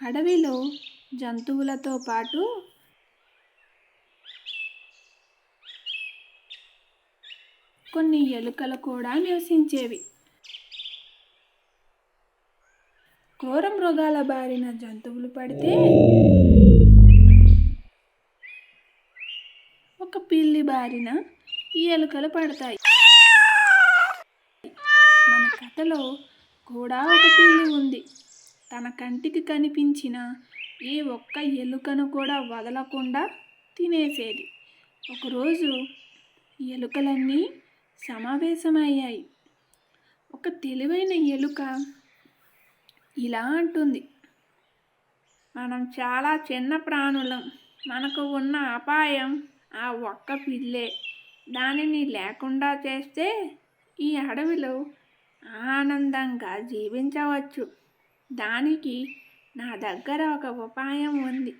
అడవిలో జంతువులతో పాటు కొన్ని ఎలుకలు కూడా నివసించేవి. ఘోర మృగాల బారిన జంతువులు పడితే ఒక పిల్లి బారిన ఈ ఎలుకలు పడతాయి. మన కథలో కూడా ఒక పిల్లి ఉంది. తన కంటికి కనిపించిన ఏ ఒక్క ఎలుకను కూడా వదలకుండా తినేసేది. ఒకరోజు ఎలుకలన్నీ సమావేశమయ్యాయి. ఒక తెలివైన ఎలుక ఇలా అంటుంది మనం చాలా చిన్న ప్రాణులం. మనకు ఉన్న అపాయం ఆ ఒక్క పిల్లే. దానిని లేకుండా చేస్తే ఈ అడవిలో ఆనందంగా జీవించవచ్చు. దానికి నా దగ్గర ఒక ఉపాయం ఉంది.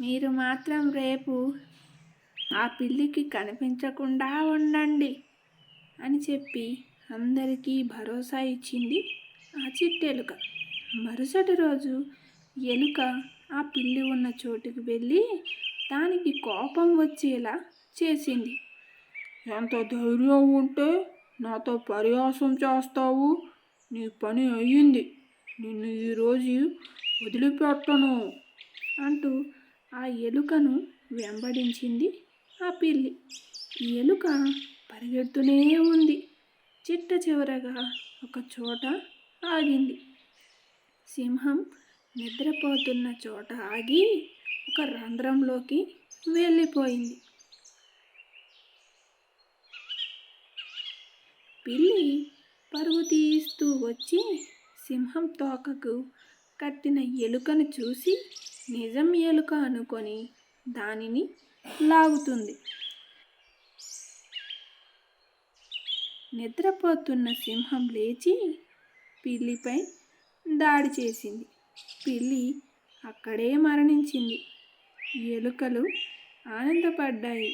మీరు మాత్రం రేపు ఆ పిల్లికి కనిపించకుండా ఉండండి అని చెప్పి అందరికీ భరోసా ఇచ్చింది ఆ చిట్టెలుక. మరుసటి రోజు ఎలుక ఆ పిల్లి ఉన్న చోటుకి వెళ్ళి దానికి కోపం వచ్చేలా చేసింది. ఎంత ధైర్యం ఉంటే నాతో పర్యాసం చేస్తావు? నీ పని అయ్యింది. నిన్ను ఈరోజు వదిలిపెట్టను అంటూ ఆ ఎలుకను వెంబడించింది ఆ పిల్లి. ఈ ఎలుక పరిగెడుతూనే ఉంది. చిట్ట చివరగా ఒక చోట ఆగింది. సింహం నిద్రపోతున్న చోట ఆగి ఒక రంధ్రంలోకి వెళ్ళిపోయింది. పిల్లి పరుగు తీస్తూ సింహం తోకకు కట్టిన ఎలుకను చూసి నిజం ఎలుక అనుకొని దానిని లాగుతుంది. నిద్రపోతున్న సింహం లేచి పిల్లిపై దాడి చేసింది. పిల్లి అక్కడే మరణించింది. ఎలుకలు ఆనందపడ్డాయి.